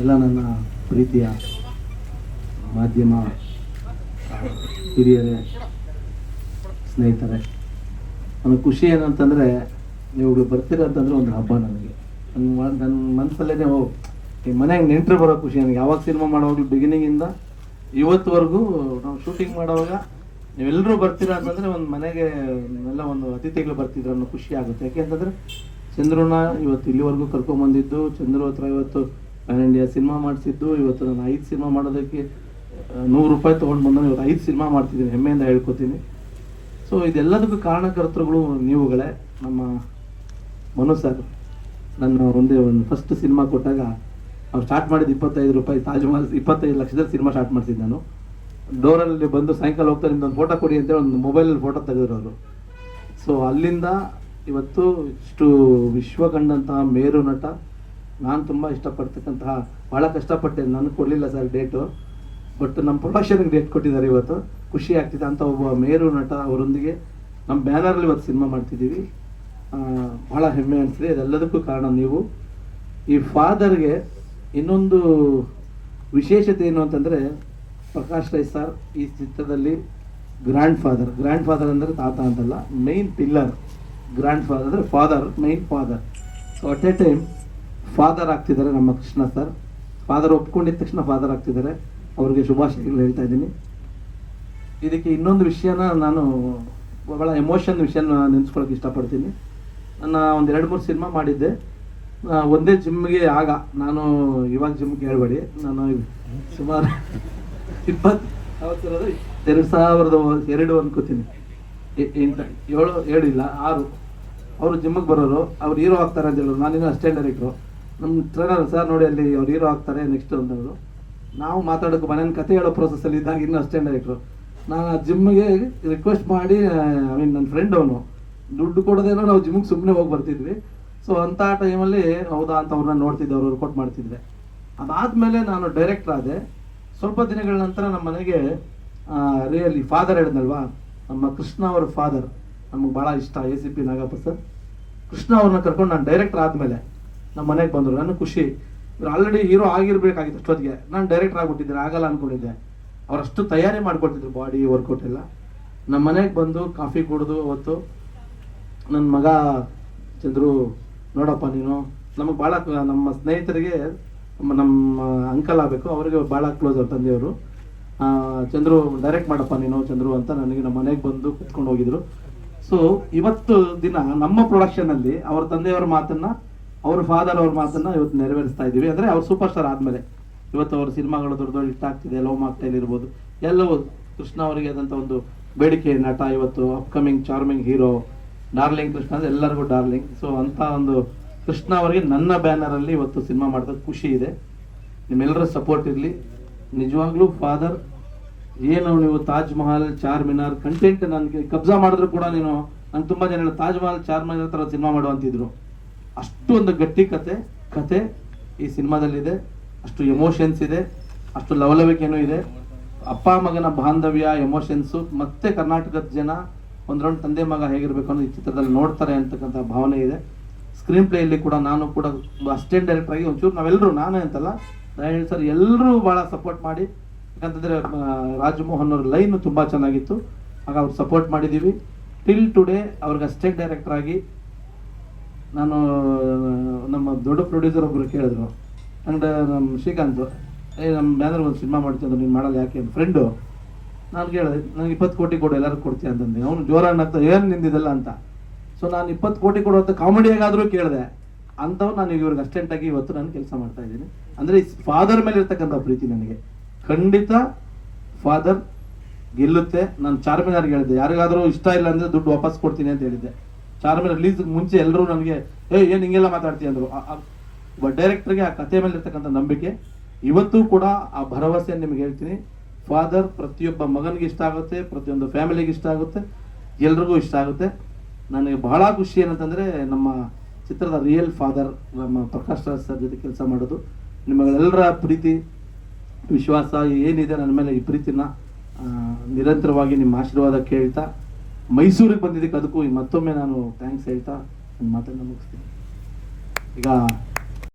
ಎಲ್ಲ ನನ್ನ ಪ್ರೀತಿಯ ಮಾಧ್ಯಮ ಹಿರಿಯರೇ, ಸ್ನೇಹಿತರೆ. ನನಗೆ ಖುಷಿ ಏನಂತಂದರೆ ನೀವುಗಳು ಬರ್ತೀರ ಅಂತಂದ್ರೆ ಒಂದು ಹಬ್ಬ ನನಗೆ. ನನ್ನ ನನ್ನ ಮನಸ್ಸಲ್ಲೇ ಓ, ಈ ಮನೆಗೆ ನೆಂಟರು ಬರೋ ಖುಷಿ ನನಗೆ. ಯಾವಾಗ ಸಿನಿಮಾ ಮಾಡೋವಾಗಲೂ ಬಿಗಿನಿಂಗಿಂದ ಇವತ್ತುವರೆಗೂ ನಾವು ಶೂಟಿಂಗ್ ಮಾಡುವಾಗ ನೀವೆಲ್ಲರೂ ಬರ್ತೀರಾ ಅಂತಂದರೆ ಒಂದು ಮನೆಗೆ ಎಲ್ಲ ಒಂದು ಅತಿಥಿಗಳು ಬರ್ತಿದ್ರು ಅನ್ನೋ ಖುಷಿ ಆಗುತ್ತೆ. ಯಾಕೆಂತಂದರೆ ಚಂದ್ರನ ಇವತ್ತು ಇಲ್ಲಿವರೆಗೂ ಕರ್ಕೊಂಬಂದಿದ್ದು, ಚಂದ್ರು ಹತ್ರ ಇವತ್ತು ಇಂಡಿಯಾ ಸಿನಿಮಾ ಮಾಡಿಸಿದ್ದು, ಇವತ್ತು ನಾನು ಐದು ಸಿನಿಮಾ ಮಾಡೋದಕ್ಕೆ ನೂರು ರೂಪಾಯಿ ತೊಗೊಂಡು ಬಂದು ಇವತ್ತು ಐದು ಸಿನಿಮಾ ಮಾಡ್ತಿದ್ದೀನಿ, ಹೆಮ್ಮೆಯಿಂದ ಹೇಳ್ಕೊತೀನಿ. ಸೊ ಇದೆಲ್ಲದಕ್ಕೂ ಕಾರಣಕರ್ತೃಗಳು ನೀವುಗಳೇ, ನಮ್ಮ ಮನು ಸರ್ ನನ್ನ ಒಂದೇ ಒಂದು ಫಸ್ಟ್ ಸಿನಿಮಾ ಕೊಟ್ಟಾಗ, ಅವ್ರು ಸ್ಟಾರ್ಟ್ ಮಾಡಿದ್ದು ಇಪ್ಪತ್ತೈದು ರೂಪಾಯಿ ತಾಜ್ ಮಹಲ್ ಇಪ್ಪತ್ತೈದು ಲಕ್ಷದಲ್ಲಿ ಸಿನಿಮಾ ಸ್ಟಾರ್ಟ್ ಮಾಡ್ತಿದ್ದೆ ನಾನು. ಡೋರಲ್ಲಿ ಬಂದು ಸಾಯಂಕಾಲ ಹೋಗ್ತಾರೆ ನಿಮ್ದೊಂದು ಫೋಟೋ ಕೊಡಿ ಅಂತೇಳಿ ಒಂದು ಮೊಬೈಲಲ್ಲಿ ಫೋಟೋ ತೆಗೆದ್ರು ಅವರು. ಸೊ ಅಲ್ಲಿಂದ ಇವತ್ತು ಇಷ್ಟು ವಿಶ್ವ ಕಂಡಂತಹ ಮೇರು ನಟ ನಾನು ತುಂಬ ಇಷ್ಟಪಡ್ತಕ್ಕಂತಹ ಭಾಳ ಕಷ್ಟಪಟ್ಟೆ ನನಗೆ ಕೊಡಲಿಲ್ಲ ಸರ್ ಡೇಟು ಬಟ್ ನಮ್ಮ ಪ್ರೊಡಕ್ಷನ್ಗೆ ಡೇಟ್ ಕೊಟ್ಟಿದ್ದಾರೆ ಇವತ್ತು. ಖುಷಿ ಆಗ್ತಿದೆ. ಅಂತ ಒಬ್ಬ ಮೇರು ನಟ ಅವರೊಂದಿಗೆ ನಮ್ಮ ಬ್ಯಾನರಲ್ಲಿ ಇವತ್ತು ಸಿನಿಮಾ ಮಾಡ್ತಿದ್ದೀವಿ. ಭಾಳ ಹೆಮ್ಮೆ ಅನಿಸಿದೆ ಇದೆಲ್ಲದಕ್ಕೂ ಕಾರಣ ನೀವು. ಈ ಫಾದರ್ಗೆ ಇನ್ನೊಂದು ವಿಶೇಷತೆ ಏನು ಅಂತಂದರೆ ಪ್ರಕಾಶ್ ರೈ ಸರ್ ಈ ಚಿತ್ರದಲ್ಲಿ ಗ್ರ್ಯಾಂಡ್ ಫಾದರ್ ಗ್ರ್ಯಾಂಡ್ ಫಾದರ್ ಅಂದರೆ ತಾತ ಅಂತಲ್ಲ ಮೈನ್ ಪಿಲ್ಲರ್ ಗ್ರ್ಯಾಂಡ್ ಫಾದರ್ ಅಂದರೆ father main father so at a time father ಆಗ್ತಿದ್ದಾರೆ ನಮ್ಮ ಕೃಷ್ಣ ಸರ್ ಫಾದರ್ ಒಪ್ಕೊಂಡಿದ ತಕ್ಷಣ ಫಾದರ್ ಆಗ್ತಿದ್ದಾರೆ. ಅವ್ರಿಗೆ ಶುಭಾಶಯಗಳು ಹೇಳ್ತಾ ಇದ್ದೀನಿ. ಇದಕ್ಕೆ ಇನ್ನೊಂದು ವಿಷಯನ ನಾನು ಭಾಳ ಎಮೋಷನ್ ವಿಷಯನ ನೆನೆಸ್ಕೊಳಕ್ಕೆ ಇಷ್ಟಪಡ್ತೀನಿ. ನನ್ನ ಒಂದು ಎರಡು ಮೂರು ಸಿನಿಮಾ ಮಾಡಿದ್ದೆ. ಒಂದೇ ಜಿಮ್ಗೆ ಆಗ ನಾನು ಇವಾಗ ಜಿಮ್ಗೆ ಹೇಳ್ಬೇಡಿ ನಾನು ಸುಮಾರು ಇಪ್ಪತ್ತು ಎರಡು ಸಾವಿರದ ಎರಡು ಅನ್ಕೋತೀನಿ. ಎಂಟ, ಏಳು ಏಳು ಇಲ್ಲ, ಆರು. ಅವರು ಜಿಮ್ಗೆ ಬರೋರು, ಅವ್ರು ಹೀರೋ ಆಗ್ತಾರೆ ಅಂತ ಹೇಳೋರು. ನಾನಿನ್ನೂ ಅಷ್ಟೇ ಡೈರೆಕ್ಟ್ರು ನಮ್ಮ ಟ್ರೈನರ್ ಸರ್ ನೋಡಿ ಅಲ್ಲಿ ಅವ್ರು ಹೀರೋ ಆಗ್ತಾರೆ ನೆಕ್ಸ್ಟ್ ಅಂದವರು ನಾವು ಮಾತಾಡೋಕೆ ಮನೇನ ಕತೆ ಹೇಳೋ ಪ್ರೊಸೆಸ್ಸಲ್ಲಿ ಇದ್ದಾಗ ಇನ್ನೂ ಅಷ್ಟೇ ಡೈರೆಕ್ಟ್ರು ನಾನು ಆ ಜಿಮ್ಗೆ ರಿಕ್ವೆಸ್ಟ್ ಮಾಡಿ ಐ ಮೀನ್ ನನ್ನ ಫ್ರೆಂಡ್ ಅವನು. ದುಡ್ಡು ಕೊಡೋದೇನೋ ನಾವು ಜಿಮ್ಗೆ ಸುಮ್ಮನೆ ಹೋಗಿ ಬರ್ತಿದ್ವಿ. ಸೊ ಅಂಥ ಟೈಮಲ್ಲಿ ಹೌದಾ ಅಂತ ಅವ್ರನ್ನ ನೋಡ್ತಿದ್ದೆ ಅವ್ರು ವರ್ಕೌಟ್ ಮಾಡ್ತಿದ್ದೆ. ಅದಾದಮೇಲೆ ನಾನು ಡೈರೆಕ್ಟ್ರ್ ಆದೆ. ಸ್ವಲ್ಪ ದಿನಗಳ ನಂತರ ನಮ್ಮ ಮನೆಗೆ ರಿಯಲಿ ಫಾದರ್ ಹೇಳಿದ್ನಲ್ವಾ? ನಮ್ಮ ಕೃಷ್ಣ ಅವರ ಫಾದರ್ ನಮಗೆ ಭಾಳ ಇಷ್ಟ A C P Nagappa sir. Krishna ಅವ್ರನ್ನ ಕರ್ಕೊಂಡು ನಾನು ಡೈರೆಕ್ಟರ್ ಆದಮೇಲೆ. ನಮ್ಮ ಮನೆಗೆ ಬಂದರು. ನನಗೆ ಖುಷಿ. ಇವ್ರು ಆಲ್ರೆಡಿ ಹೀರೋ ಆಗಿರ್ಬೇಕಾಗಿತ್ತು ಅಷ್ಟೊತ್ತಿಗೆ. ನಾನು ಡೈರೆಕ್ಟರ್ ಆಗಿಬಿಟ್ಟಿದ್ದೀನಿ, ಆಗಲ್ಲ ಅಂದ್ಕೊಂಡಿದ್ದೆ ಅವರಷ್ಟು ತಯಾರಿ ಮಾಡ್ಕೊಳ್ತಿದ್ರು ಬಾಡಿ ವರ್ಕೌಟ್ ಎಲ್ಲ. ನಮ್ಮ ಮನೆಗೆ ಬಂದು ಕಾಫಿ ಕುಡಿದು ಅವತ್ತು ನನ್ನ ಮಗ ಚಂದ್ರು, ನೋಡಪ್ಪ ನೀನು, ನಮಗೆ ಭಾಳ ನಮ್ಮ ಸ್ನೇಹಿತರಿಗೆ ನಮ್ಮ ಅಂಕಲ್ ಆಗಬೇಕು. ಅವರಿಗೆ ಭಾಳ ಕ್ಲೋಸ್ ಅವ್ರ ತಂದೆಯವರು. ಚಂದ್ರು ಡೈರೆಕ್ಟ್ ಮಾಡಪ್ಪ ನೀನು, ಚಂದ್ರು ಅಂತ ನನಗೆ ನಮ್ಮ ಮನೆಗೆ ಬಂದು ಕುತ್ಕೊಂಡು ಹೋಗಿದ್ರು. ಸೊ ಇವತ್ತು ದಿನ ನಮ್ಮ ಪ್ರೊಡಕ್ಷನಲ್ಲಿ ಅವ್ರ ತಂದೆಯವರ ಮಾತನ್ನ ಅವ್ರ ಫಾದರ್ ಅವ್ರ ಮಾತನ್ನ ಇವತ್ತು ನೆರವೇರಿಸ್ತಾ ಇದ್ದೀವಿ. ಅಂದ್ರೆ ಅವ್ರು ಸೂಪರ್ ಸ್ಟಾರ್ ಆದಮೇಲೆ. ಇವತ್ತು ಅವ್ರ ಸಿನಿಮಾಗಳು ದೊಡ್ಡ ದೊಡ್ಡ ಹಿಟ್ ಆಗ್ತಿದೆ, ಲವ್ ಮಾಕ್ಟೈಲ್ ಇರ್ಬೋದು ಎಲ್ಲವೂ ಕೃಷ್ಣ ಅವರಿಗೆ ಆದಂಥ ಒಂದು ಬೇಡಿಕೆ, ನಟ ಇವತ್ತು upcoming charming hero darling Krishna ಅಂದರೆ ಎಲ್ಲರಿಗೂ ಡಾರ್ಲಿಂಗ್ ಸೊ ಅಂತ ಒಂದು ಕೃಷ್ಣ ಅವರಿಗೆ ನನ್ನ ಬ್ಯಾನರಲ್ಲಿ ಇವತ್ತು ಸಿನಿಮಾ ಮಾಡಿದ್ರೆ ಖುಷಿ ಇದೆ. ನಿಮ್ಮೆಲ್ಲರ ಸಪೋರ್ಟ್ ಇರಲಿ. ನಿಜವಾಗ್ಲೂ ಫಾದರ್ ಏನು ನೀವು ತಾಜ್ ಮಹಲ್, ಚಾರ್ ಮಿನಾರ್ ಕಂಟೆಂಟ್ ನನಗೆ ಕಬ್ಜಾ ಮಾಡಿದ್ರು ಕೂಡ ನೀನು. ನಂಗೆ ತುಂಬಾ ಜನ ತಾಜ್ ಮಹಲ್, ಚಾರ್ ಮಿನಾರ್ ಥರ ಸಿನಿಮಾ ಮಾಡುವಂತಿದ್ರು ಅಷ್ಟು ಒಂದು ಗಟ್ಟಿ ಕತೆ ಕತೆ ಈ ಸಿನಿಮಾದಲ್ಲಿದೆ. ಅಷ್ಟು ಎಮೋಷನ್ಸ್ ಇದೆ, ಅಷ್ಟು ಲವಲವಿಕೆನೂ ಇದೆ. ಅಪ್ಪ ಮಗನ ಬಾಂಧವ್ಯ ಎಮೋಷನ್ಸು ಮತ್ತೆ ಕರ್ನಾಟಕದ ಜನ ಒಂದ್ರೊಂದು ತಂದೆ ಮಗ ಹೇಗಿರ್ಬೇಕು ಅನ್ನೋ ಈ ಚಿತ್ರದಲ್ಲಿ ನೋಡ್ತಾರೆ ಅಂತಕ್ಕಂಥ ಭಾವನೆ ಇದೆ. ಸ್ಕ್ರೀನ್ ಪ್ಲೇಯಲ್ಲಿ ಕೂಡ ನಾನು ಕೂಡ ಅಸಿಸ್ಟೆಂಟ್ ಡೈರೆಕ್ಟರ್ ಆಗಿ ಒಂಚೂರು ನಾವೆಲ್ಲರೂ ನಾನೇ ಅಂತಲ್ಲ ರಾಯಣ್ಣ ಸರ್ ಎಲ್ಲರೂ ಭಾಳ ಸಪೋರ್ಟ್ ಮಾಡಿ. ಯಾಕಂತಂದರೆ ರಾಜಮೋಹನ್ ಅವ್ರ ಲೈನ್ ತುಂಬ ಚೆನ್ನಾಗಿತ್ತು. ಆಗ ಅವ್ರು ಸಪೋರ್ಟ್ ಮಾಡಿದ್ದೀವಿ ಟಿಲ್ ಟುಡೇ ಅವ್ರಿಗೆ ಅಸಿಸ್ಟೆಂಟ್ ಡೈರೆಕ್ಟರ್ ಆಗಿ ನಾನು, ನಮ್ಮ ದೊಡ್ಡ ಪ್ರೊಡ್ಯೂಸರ್ ಒಬ್ಬರು ಕೇಳಿದ್ರು ಅಂಡ್ ನಮ್ಮ ಶ್ರೀಕಾಂತ್, ಏ ನಮ್ಮ ಬ್ಯಾನರ್ ಒಂದು ಸಿನಿಮಾ ಮಾಡ್ತೀನಿ ನೀನು ಮಾಡಲ್ಲ ಯಾಕೆ ಫ್ರೆಂಡು ನಾನು ಕೇಳಿದೆ ನನಗೆ ಇಪ್ಪತ್ತು ಕೋಟಿ ಕೊಡು ಎಲ್ಲರೂ ಕೊಡ್ತೀಯ? ಅಂತಂದೆ. ಅವನು ಜೋರಾಗಿ ನಗ್ತಾ, ಏನು ನಿಂದಿದೆಲ್ಲ? ಅಂತ. ಸೊ ನಾನು ಇಪ್ಪತ್ತು ಕೋಟಿ ಕೊಡುವಂಥ ಕಾಮಿಡಿಯಾಗಾದರೂ ಕೇಳಿದೆ. ಅಂಥವ್ರು ನಾನು ಇವ್ರಿಗೆ ಅಸ್ಟೆಂಟಾಗಿ ಇವತ್ತು ನಾನು ಕೆಲಸ ಮಾಡ್ತಾ ಇದ್ದೀನಿ. ಅಂದರೆ ಫಾದರ್ ಮೇಲೆ ಇರ್ತಕ್ಕಂಥ ಪ್ರೀತಿ ನನಗೆ. ಖಂಡಿತ ಫಾದರ್ ಗೆಲ್ಲುತ್ತೆ. ನಾನು ಚಾರ್ಮಿನಾರ್ಗೆ ಹೇಳಿದ್ದೆ ಯಾರಿಗಾದರೂ ಇಷ್ಟ ಇಲ್ಲ ಅಂದರೆ ದುಡ್ಡು ವಾಪಸ್ ಕೊಡ್ತೀನಿ ಅಂತ ಹೇಳಿದ್ದೆ. ಚಾರ್ಮಿನಾರ್ ರಿಲೀಸ್ ಮುಂಚೆ ಎಲ್ಲರೂ ನನಗೆ ಏ ಏನು ಹಿಂಗೆಲ್ಲ ಮಾತಾಡ್ತೀಯ? ಅಂದರು. ಒಬ್ಬ ಡೈರೆಕ್ಟರ್ಗೆ ಆ ಕಥೆ ಮೇಲೆ ಇರ್ತಕ್ಕಂಥ ನಂಬಿಕೆ. ಇವತ್ತು ಕೂಡ ಆ ಭರವಸೆ ನಿಮಗೆ ಹೇಳ್ತೀನಿ. ಫಾದರ್ ಪ್ರತಿಯೊಬ್ಬ ಮಗನಿಗೆ ಇಷ್ಟ ಆಗುತ್ತೆ, ಪ್ರತಿಯೊಂದು ಫ್ಯಾಮಿಲಿಗೆ ಇಷ್ಟ ಆಗುತ್ತೆ, ಎಲ್ರಿಗೂ ಇಷ್ಟ ಆಗುತ್ತೆ. ನನಗೆ ಬಹಳ ಖುಷಿ ಏನಂತಂದರೆ ನಮ್ಮ ಚಿತ್ರದ ರಿಯಲ್ ಫಾದರ್ ನಮ್ಮ ಪ್ರಕಾಶ್ ರಾಜ್ ಸರ್ ಜೊತೆ ಕೆಲಸ ಮಾಡೋದು. ನಿಮಗೆಲ್ಲರ ಪ್ರೀತಿ, ವಿಶ್ವಾಸ ಏನಿದೆ ನನ್ನ ಮೇಲೆ ಈ ಪ್ರೀತಿನ ನಿರಂತರವಾಗಿ ನಿಮ್ಮ ಆಶೀರ್ವಾದ ಕೇಳ್ತಾ ಮೈಸೂರಿಗೆ ಬಂದಿದ್ದಕ್ಕೆ ಅದಕ್ಕೂ ಮತ್ತೊಮ್ಮೆ ನಾನು ಥ್ಯಾಂಕ್ಸ್ ಹೇಳ್ತಾ ನನ್ನ ಮಾತನ್ನು ಮುಗಿಸ್ತೀನಿ. ಈಗ